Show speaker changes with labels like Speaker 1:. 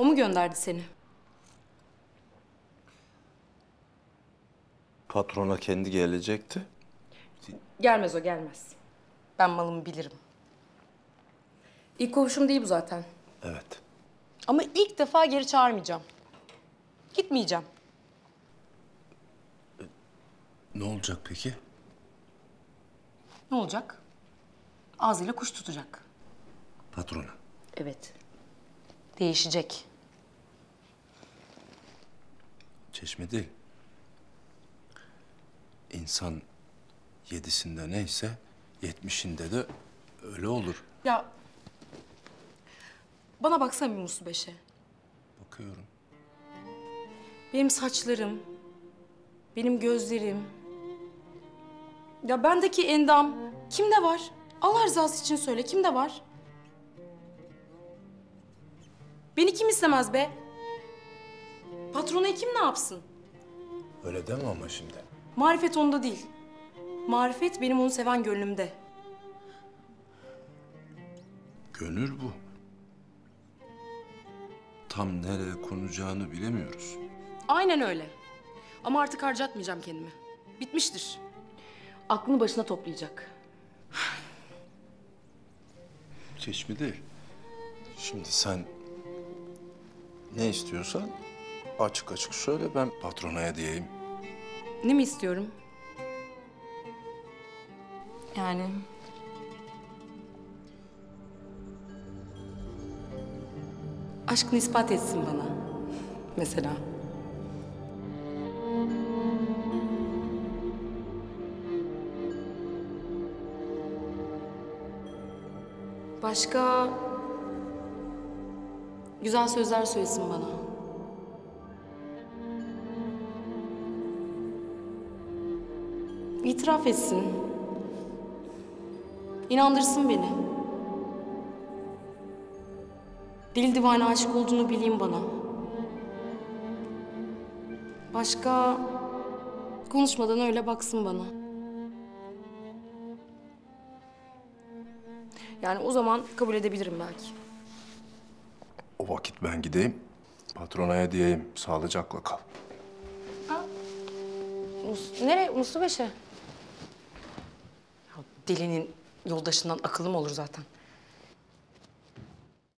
Speaker 1: O mu gönderdi seni?
Speaker 2: Patrona kendi gelecekti.
Speaker 1: Gelmez o gelmez. Ben malımı bilirim. İlk kovuşum değil bu zaten.
Speaker 2: Evet.
Speaker 1: Ama ilk defa geri çağırmayacağım. Gitmeyeceğim.
Speaker 2: Ne olacak peki?
Speaker 1: Ne olacak? Ağzıyla kuş tutacak.
Speaker 2: Patrona.
Speaker 1: Evet. Değişecek.
Speaker 2: Çeşme değil. İnsan yedisinde neyse yetmişinde de öyle olur.
Speaker 1: Ya bana baksana bir Muslu Beş'e.
Speaker 2: Bakıyorum.
Speaker 1: Benim saçlarım, benim gözlerim. Ya bendeki endam kimde var? Allah rızası için söyle kimde var? Beni kim istemez be? Patronayı kim ne yapsın?
Speaker 2: Öyle deme ama şimdi.
Speaker 1: Marifet onda değil. Marifet benim onu seven gönlümde.
Speaker 2: Gönül bu. Tam nereye konacağını bilemiyoruz.
Speaker 1: Aynen öyle. Ama artık harcatmayacağım kendimi. Bitmiştir. Aklını başına toplayacak.
Speaker 2: Çeşme değil. Şimdi sen ne istiyorsan açık açık söyle ben patronaya diyeyim.
Speaker 1: Ne mi istiyorum? Yani... Aşkını ispat etsin bana. Mesela. Başka... Güzel sözler söylesin bana. İtiraf etsin. İnandırsın beni. Deli divane aşık olduğunu bileyim bana. Başka konuşmadan öyle baksın bana. Yani o zaman kabul edebilirim belki.
Speaker 2: O vakit ben gideyim. Patronaya diyeyim sağlıcakla kal.
Speaker 1: Mus nereye? Muslu Beş'e. Delinin yoldaşından akıllı mı olur zaten?